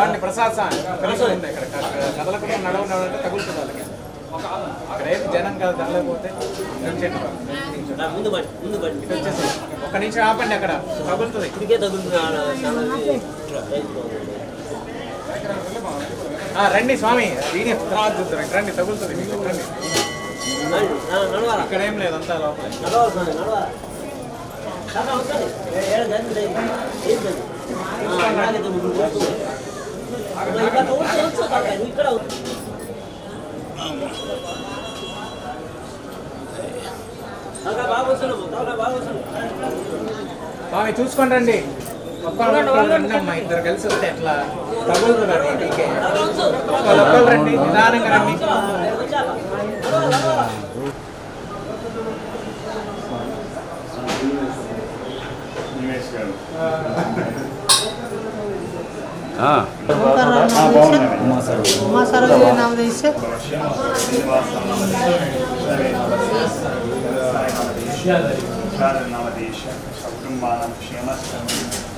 రండి ప్రసాద్ సార్. కనీసం ఉంది ఇక్కడ కదలకుండా నడవ నడవంటే తగులుతుంది వాళ్ళకి. ఇక్కడ ఏం జనం కాదు వచ్చేసి ఒక్క నిమిషం ఆపండి అక్కడ. తగులుతుంది. ఇదికే తగులుతుంది రండి స్వామి. దీని తర్వాత చూద్దాం. రండి తగులుతుంది మీకు. రండి. నడు- నా- లేదు అంతా లోపల. స్వామి, ఇక్కడ బాగా వస్తున్నాము బాగా వస్తున్నాము స్వామి చూసుకోండి రండి. ఒక్కళ్ళు ఇద్దరు కలిసి వస్తే ఎట్లా తగులుతుంది రండి ఇంటికి. ఒక్కళ్ళు రండి నిదానంగా రండి వచ్చాక. నడవాలి, నడవాలి. మా సరోజీ నామదేశ్ నవదేశ సకుటుంబానం క్షేమస్థం